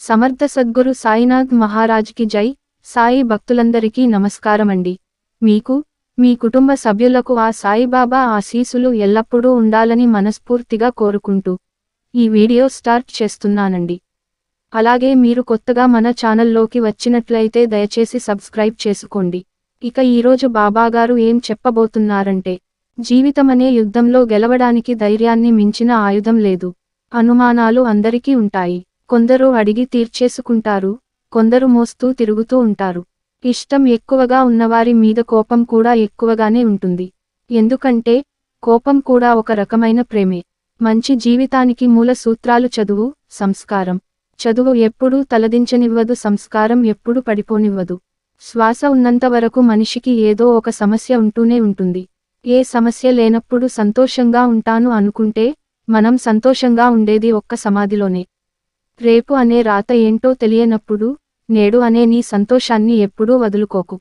సమర్థ సద్గురు సాయినాథ్ మహారాజ్కి జై. సాయి భక్తులందరికీ నమస్కారమండి. మీకు మీ కుటుంబ సభ్యులకు ఆ సాయిబాబా ఆశీసులు ఎల్లప్పుడూ ఉండాలని మనస్ఫూర్తిగా కోరుకుంటూ ఈ వీడియో స్టార్ట్ చేస్తున్నానండి. అలాగే మీరు కొత్తగా మన ఛానల్లోకి వచ్చినట్లయితే దయచేసి సబ్స్క్రైబ్ చేసుకోండి. ఇక ఈరోజు బాబాగారు ఏం చెప్పబోతున్నారంటే జీవితమనే యుద్ధంలో గెలవడానికి ధైర్యాన్ని మించిన ఆయుధం లేదు. అనుమానాలు అందరికీ ఉంటాయి. కొందరు అడిగి తీర్చేసుకుంటారు కొందరు మోస్తూ తిరుగుతూ ఉంటారు. ఇష్టం ఎక్కువగా ఉన్నవారి మీద కోపం కూడా ఎక్కువగానే ఉంటుంది. ఎందుకంటే కోపం కూడా ఒక రకమైన ప్రేమే. మంచి జీవితానికి మూల సూత్రాలు చదువు సంస్కారం. చదువు ఎప్పుడూ తలదించనివ్వదు సంస్కారం ఎప్పుడు పడిపోనివ్వదు. శ్వాస ఉన్నంత వరకు మనిషికి ఏదో ఒక సమస్య ఉంటూనే ఉంటుంది. ఏ సమస్య లేనప్పుడు సంతోషంగా ఉంటాను అనుకుంటే మనం సంతోషంగా ఉండేది ఒక్క సమాధిలోనే. రేపు అనే రాత ఏంటో తెలియనప్పుడు నేడు అనే నీ సంతోషాన్ని ఎప్పుడూ వదులుకోకు.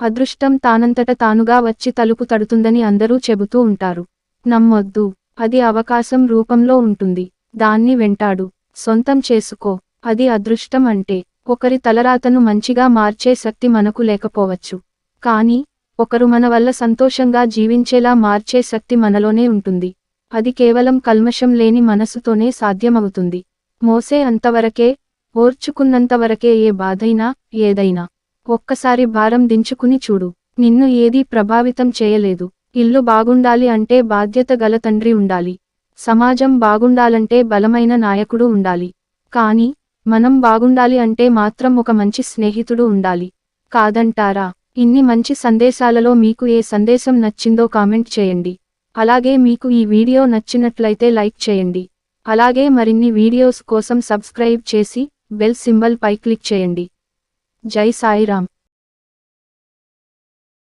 అదృష్టం తానంతట తానుగా వచ్చి తలుపు తడుతుందని అందరూ చెబుతూ ఉంటారు. నమ్మొద్దు అది అవకాశం రూపంలో ఉంటుంది. దాన్ని వెంటాడు. సొంతం చేసుకో. అది అదృష్టం అంటే ఒకరి తలరాతను మంచిగా మార్చే శక్తి మనకు లేకపోవచ్చు. కానీ ఒకరు మన వల్ల సంతోషంగా జీవించేలా మార్చే శక్తి మనలోనే ఉంటుంది. అది కేవలం కల్మషం లేని మనసుతోనే సాధ్యమవుతుంది. మోసే అంతవరకే ఓర్చుకున్నంతవరకే ఏ బాధైనా ఏదైనా ఒక్కసారి భారం దించుకుని చూడు. నిన్ను ఏదీ ప్రభావితం చేయలేదు. ఇల్లు బాగుండాలి అంటే బాధ్యత గల తండ్రి ఉండాలి. సమాజం బాగుండాలంటే బలమైన నాయకుడు ఉండాలి. కానీ మనం బాగుండాలి అంటే మాత్రం ఒక మంచి స్నేహితుడు ఉండాలి. కాదంటారా? ఇన్ని మంచి సందేశాలలో మీకు ఏ సందేశం నచ్చిందో కామెంట్ చేయండి. అలాగే మీకు ఈ వీడియో నచ్చినట్లయితే లైక్ చేయండి. అలాగే మరిన్ని వీడియోస్ కోసం సబ్స్క్రైబ్ చేసి బెల్ సింబల్ పై క్లిక్ చేయండి. జై సాయిరామ్.